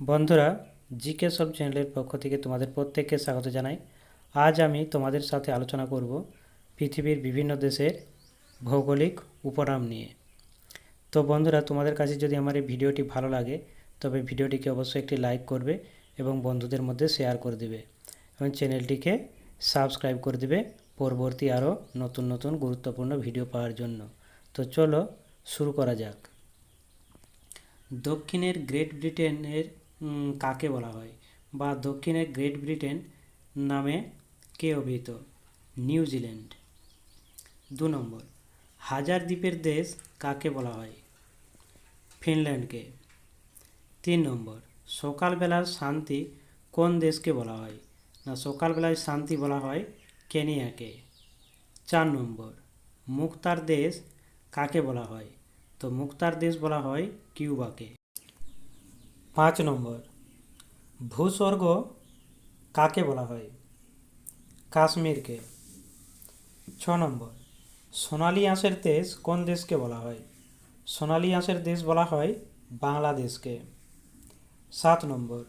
বন্ধুরা জিকে সব চ্যানেলের পক্ষ থেকে তোমাদের প্রত্যেককে স্বাগত জানাই। আজ আমি তোমাদের সাথে আলোচনা করব পৃথিবীর বিভিন্ন দেশের ভৌগোলিক উপনাম নিয়ে। তো বন্ধুরা, তোমাদের কাছে যদি আমার এই ভিডিওটি ভালো লাগে, তবে ভিডিওটিকে অবশ্যই একটি লাইক করবে এবং বন্ধুদের মধ্যে শেয়ার করে দেবে এবং চ্যানেলটিকে সাবস্ক্রাইব করে দেবে পরবর্তী আরও নতুন নতুন গুরুত্বপূর্ণ ভিডিও পাওয়ার জন্য। তো চলো শুরু করা যাক। দক্ষিণের গ্রেট ব্রিটেনের কাকে বলা হয়? বা দক্ষিণে গ্রেট ব্রিটেন নামে কে অভিহিত? নিউজিল্যান্ড দু নম্বর। হাজার দ্বীপের দেশ কাকে বলা হয়? ফিনল্যান্ডকে। তিন নম্বর। সকালবেলার শান্তি কোন দেশকে বলা হয়? না, সকালবেলায় শান্তি বলা হয় কেনিয়াকে। চার নম্বর। মুক্তার দেশ কাকে বলা হয়? তো মুক্তার দেশ বলা হয় কিউবাকে। পাঁচ নম্বর, ভূস্বর্গ কাকে বলা হয়? কাশ্মীরকে। ছ নম্বর, সোনালি আঁশের দেশ কোন দেশকে বলা হয়? সোনালি আঁশের দেশ বলা হয় বাংলাদেশকে। সাত নম্বর,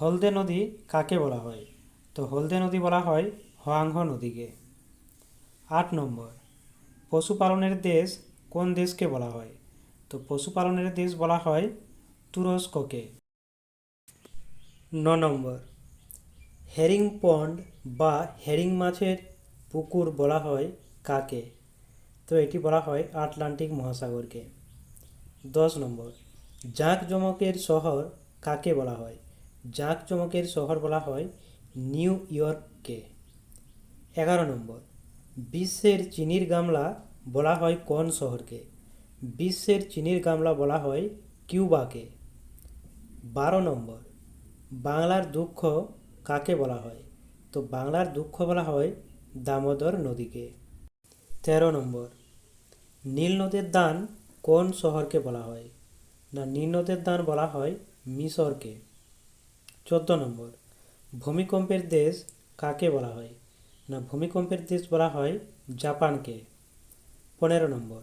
হলদে নদী কাকে বলা হয়? তো হলদে নদী বলা হয় হোয়াংহ নদীকে। আট নম্বর, পশুপালনের দেশ কোন দেশকে বলা হয়? তো পশুপালনের দেশ বলা হয় তুরস্ককে। ন নম্বর, হেরিং পন্ড বা হেরিং মাছের পুকুর বলা হয় কাকে? তো এটি বলা হয় আটলান্টিক মহাসাগরকে। দশ নম্বর, জাঁকজমকের শহর কাকে বলা হয়? জাঁকজমকের শহর বলা হয় নিউ ইয়র্ককে। এগারো নম্বর, বিশ্বের চিনির গামলা বলা হয় কোন শহরকে? বিশ্বের চিনির গামলা বলা হয় কিউবাকে। বারো নম্বর, বাংলার দুঃখ কাকে বলা হয়? তো বাংলার দুঃখ বলা হয় দামোদর নদীকে। তেরো নম্বর, নীল নদের দান কোন শহরকে বলা হয়? না, নীল নদের দান বলা হয় মিশরকে। চোদ্দ নম্বর, ভূমিকম্পের দেশ কাকে বলা হয়? না, ভূমিকম্পের দেশ বলা হয় জাপানকে। পনেরো নম্বর,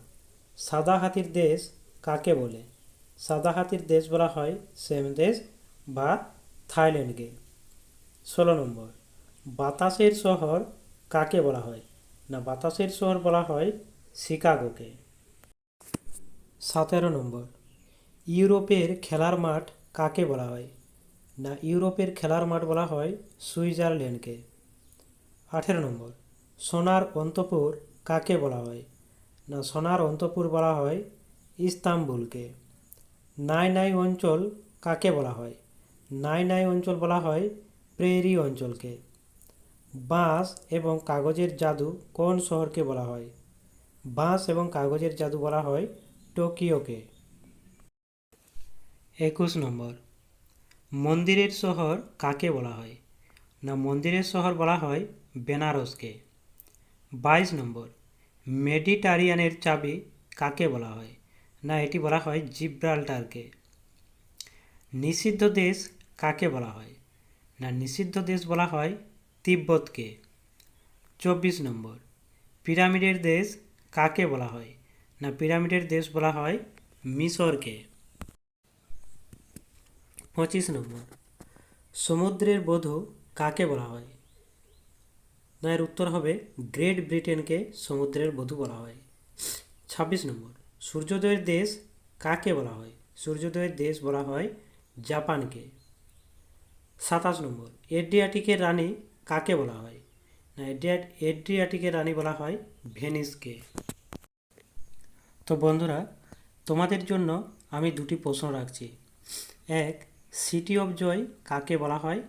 সাদা হাতির দেশ কাকে বলে? সাদা হাতির দেশ বলা হয় সেম দেশ বা থাইল্যান্ডকে। ষোলো নম্বর, বাতাসের শহর কাকে বলা হয়? না, বাতাসের শহর বলা হয় শিকাগোকে। সতেরো নম্বর, ইউরোপের খেলার মাঠ কাকে বলা হয়? না, ইউরোপের খেলার মাঠ বলা হয় সুইজারল্যান্ডকে। আঠেরো নম্বর, সোনার অন্তপুর কাকে বলা হয়? না, সোনার অন্তপুর বলা হয় ইস্তাম্বুলকে। নাই নাই অঞ্চল কাকে বলা হয়? নাই নাই অঞ্চল বলা হয় প্রেরি অঞ্চলকে। বাঁশ এবং কাগজের জাদু কোন শহরকে বলা হয়? বাঁশ এবং কাগজের জাদু বলা হয় টোকিওকে। একুশ নম্বর, মন্দিরের শহর কাকে বলা হয়? না, মন্দিরের শহর বলা হয় বেনারসকে। বাইশ নম্বর, মেডিটারিয়ানের চাবি কাকে বলা হয়? না, এটি বলা হয় জিব্রাল্টারকে। নিষিদ্ধ দেশ কাকে বলা হয়? না, নিষিদ্ধ দেশ বলা হয় তিব্বতকে। চব্বিশ নম্বর, পিরামিডের দেশ কাকে বলা হয়? না, পিরামিডের দেশ বলা হয় মিশরকে। পঁচিশ নম্বর, সমুদ্রের বধূ কাকে বলা হয়? না, এর উত্তর হবে গ্রেট ব্রিটেনকে সমুদ্রের বধূ বলা হয়। ছাব্বিশ নম্বর সূর্যোদয়ের দেশ কাকে বলা হয়? সূর্যোদয়ের দেশ বলা হয় জাপানকে। সাতাশ নম্বর, এড্রিয়াটিকের রানী কাকে বলা হয়? না, এড্রিয়াট, এড্রিয়াটিকের রানী বলা হয় ভেনিসকে। তো বন্ধুরা, তোমাদের জন্য আমি দুটি প্রশ্ন রাখছি। এক, সিটি অফ জয় কাকে বলা হয়?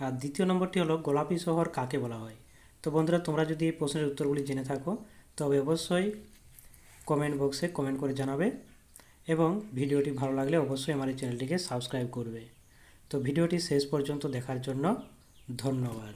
আর দ্বিতীয় নম্বরটি হলো, গোলাপি শহর কাকে বলা হয়? তো বন্ধুরা, তোমরা যদি এই প্রশ্নের উত্তরগুলি জেনে থাকো, তবে অবশ্যই কমেন্ট বক্সে কমেন্ট করে জানাবে এবং ভিডিওটি ভালো লাগলে অবশ্যই আমার এই চ্যানেলটিকে সাবস্ক্রাইব করবে। তো ভিডিওটি শেষ পর্যন্ত দেখার জন্য ধন্যবাদ।